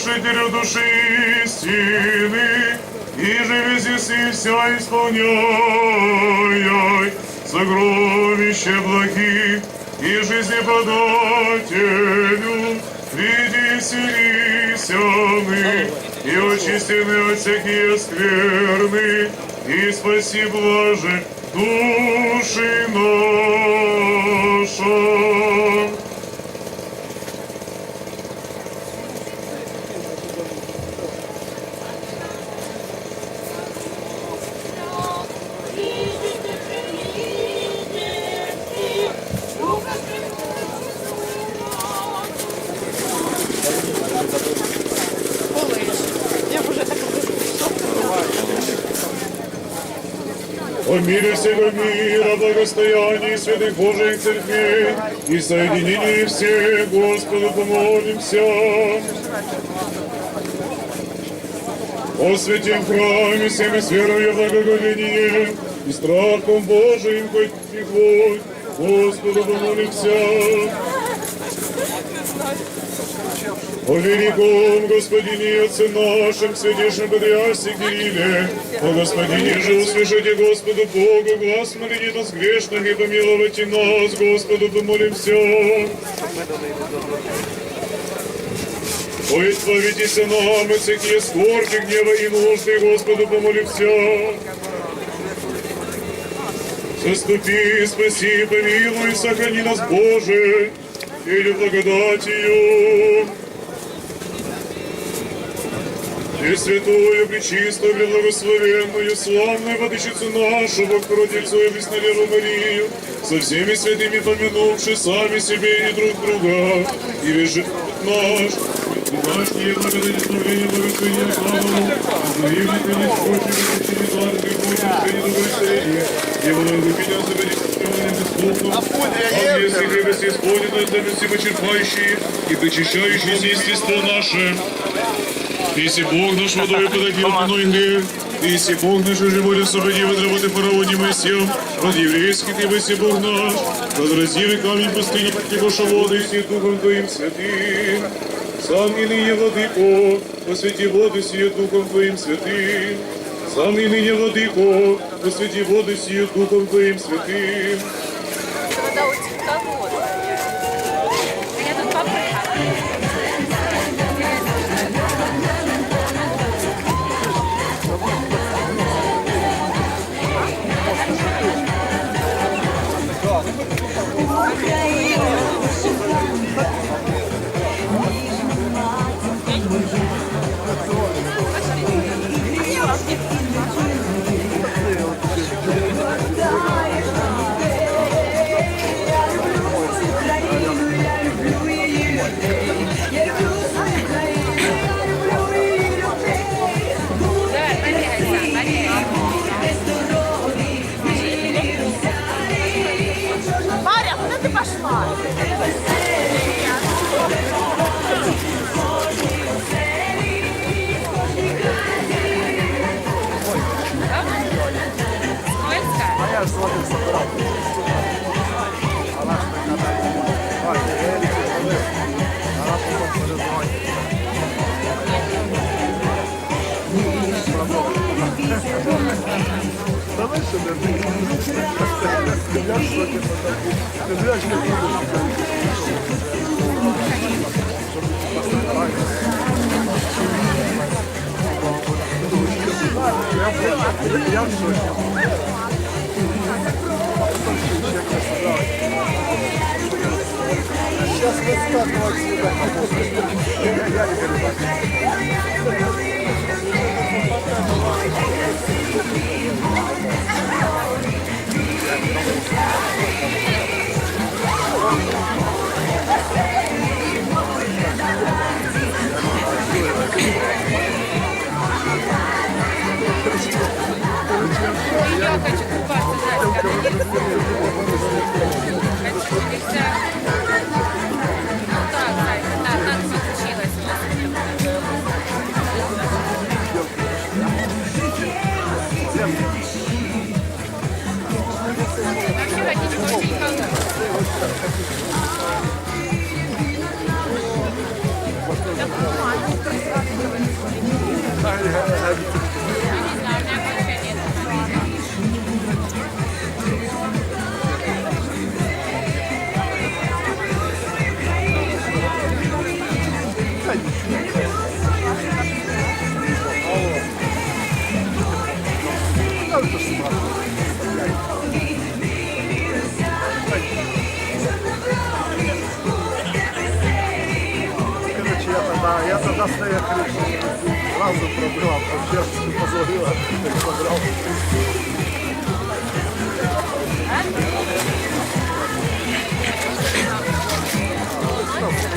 Утешителю души истины, и же везде и вся исполняй. Сокровища благих и жизнеподателю, приди селися мы, и очистены от всякие скверны, и спаси блаже души наша. Мире всего мира, благостоянии святых Божьих церквей и соединении всех, Господу помолимся. О святем храме всеми с верою благоговением и страхом Божиим хоть и хоть, Господу помолимся. Великом Господине Отце нашем, святейшем Патриарсе Кирилле, о Господине же услышите Господу Богу, глаз молите нас грешных и помиловайте нас, Господу помолимся. О, избавитесь нам от всякие скорби, гнева и нужды, Господу помолимся. Заступи, спаси, помилуй, сохрани нас, Боже, или благодатью. И святую, пречистую, преблагословенную, славную Владычицу нашу, Богородицу и Преснолеву Марию, со всеми святыми помянувши сами себе и друг друга, и вежит наш, наш не благодать избавления, благословения, славу, Израиль, конец прочим, и через царстве Божьим, скорее доброй среде, и благопитя забереженным бесплотным, а если крепости исполненные, замеси почерпающие и причащающиеся естество наше, если Бог наш водой подопил мной грех, если Бог наш живой освободил от работы фараоне Моисеем, от еврейских, и если Бог наш, возразил камень пустыни под его воды, и все Духом Твоим святым. Сам и ныне, Владыко, посвяти воды сие Духом Твоим святым. Сам и ныне, Владыко, посвяти воды сие Духом Твоим святым. Сейчас выскакиваю отсюда. Я, я, я, я, я, я, Thank you. Да, я тогда своя крыша сразу пробила, вообще позвонила, забрал. Стоп.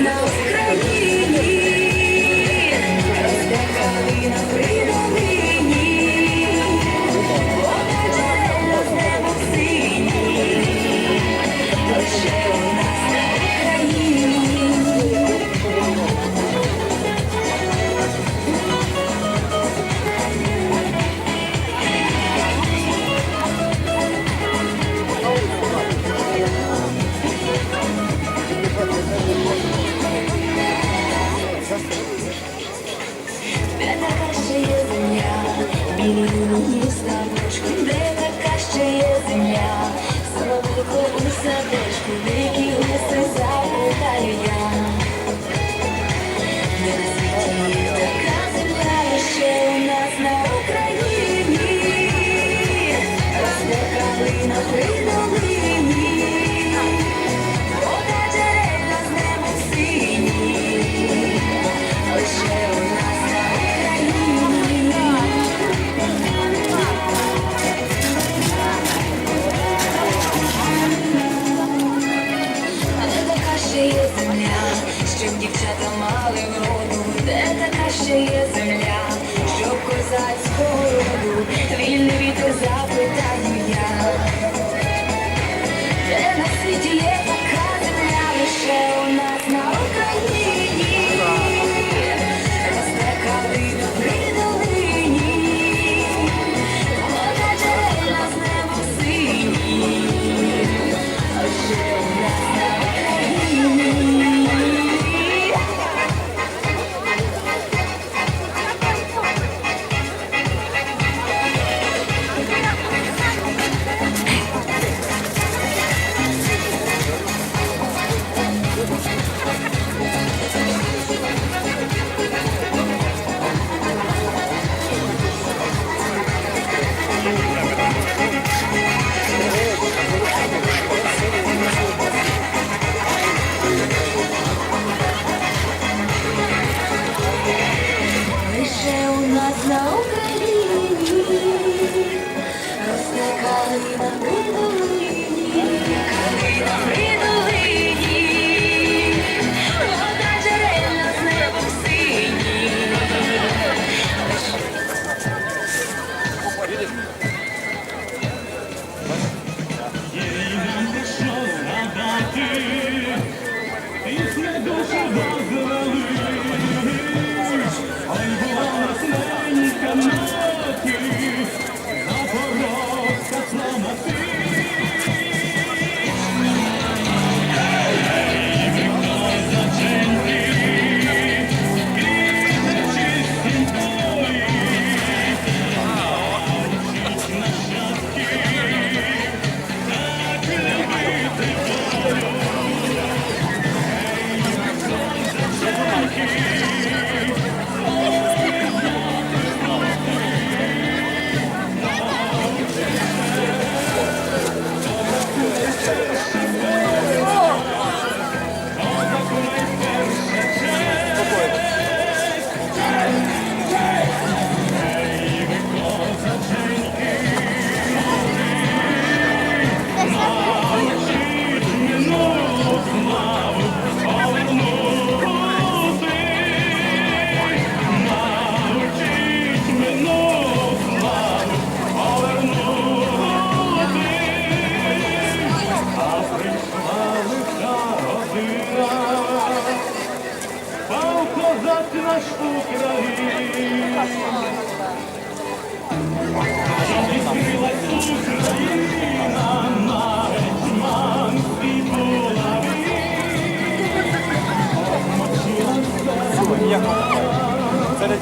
No. Де на світі є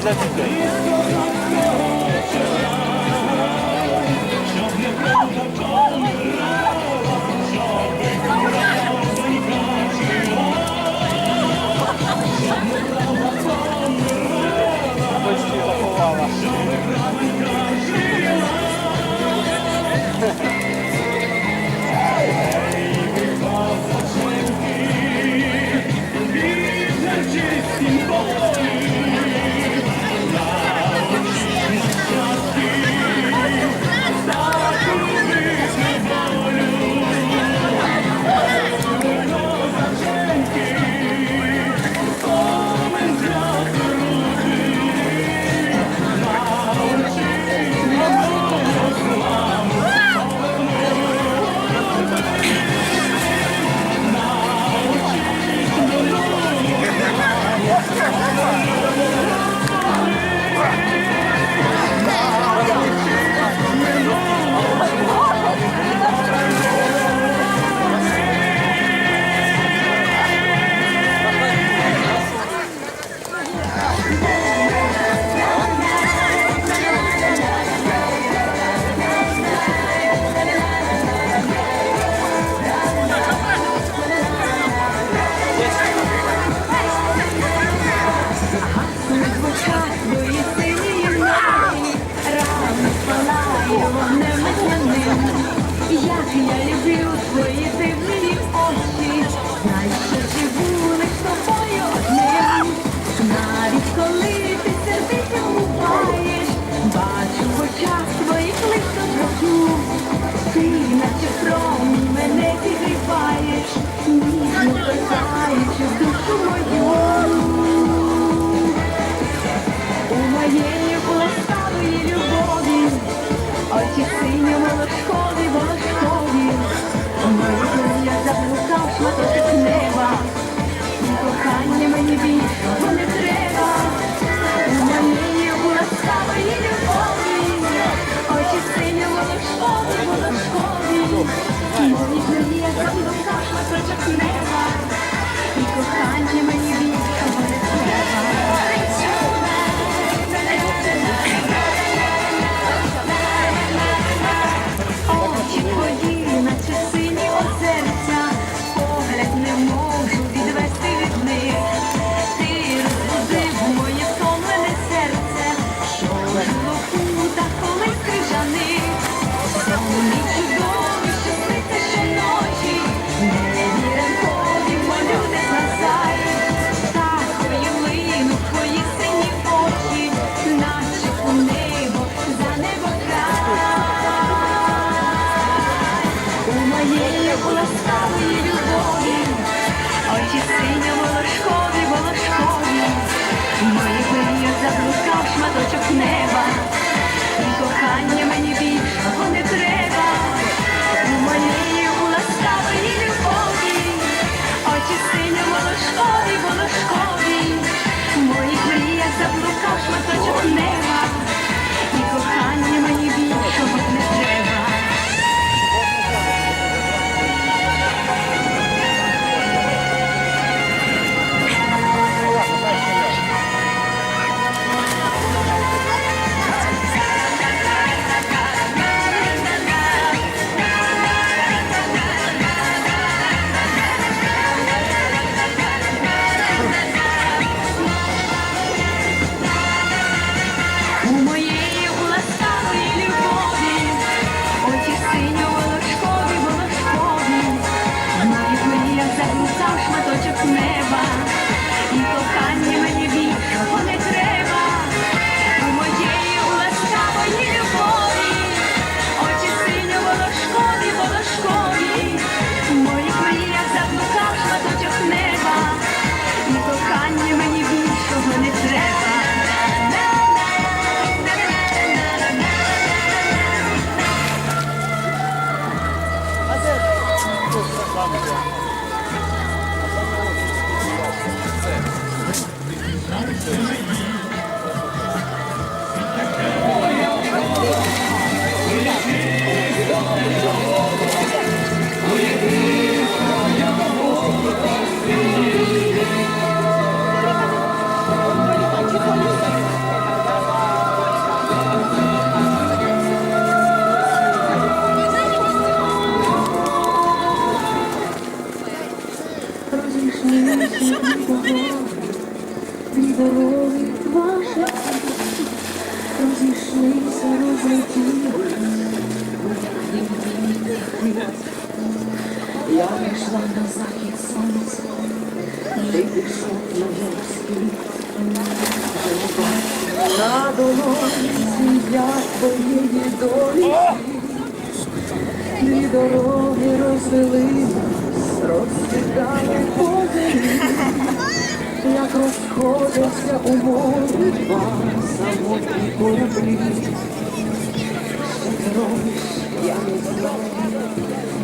Це не розсідали по землі, як розходяться у морі два самотні кораблі. Що я не знаю,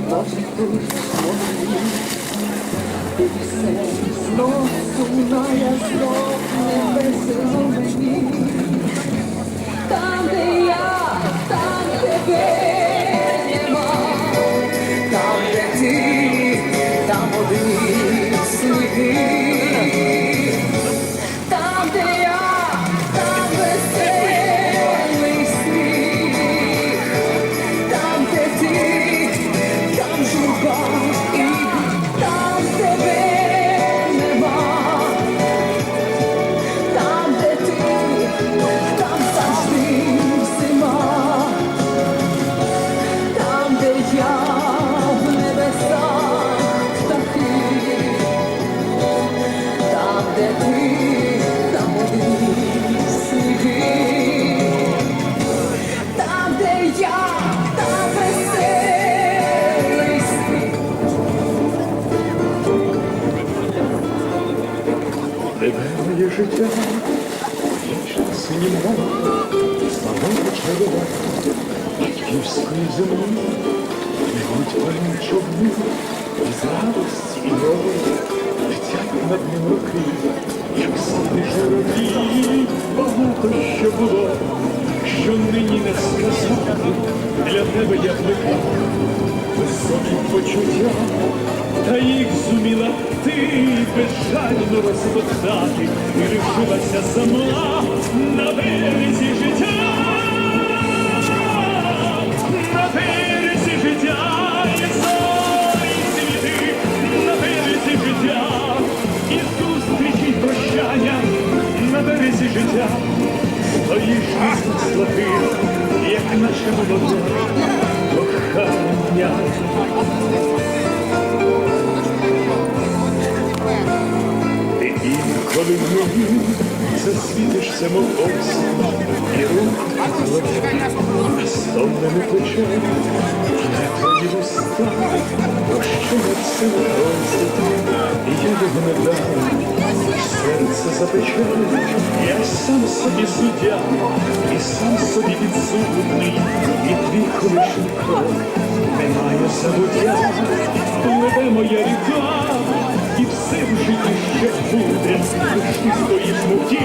може тут мої. Ти все знов сумна, я знов не весело мені. Там, де я, там тебе батьківської землі, Пливуть пальні човни, із радості і горі, летять над ним роки, як сини журавлі, багато що було, що нині не сказати, для тебе я плекав високі почуття, та їх зуміла ти безжально розтоптати, і лишилася сама на березі життя, життя, стоїш із слабих, як наше молоде кохання. Інколи мені засвітишся, мов осінь, і руку покладе, а стомлене плече, на твої вуста, що над цим і я його не дам, серце запече, я сам собі суддя, і сам собі підсудний, і твій колишній крок немає забуття, пливе моя ріка, все житті ще буде, ти стоїш мовті,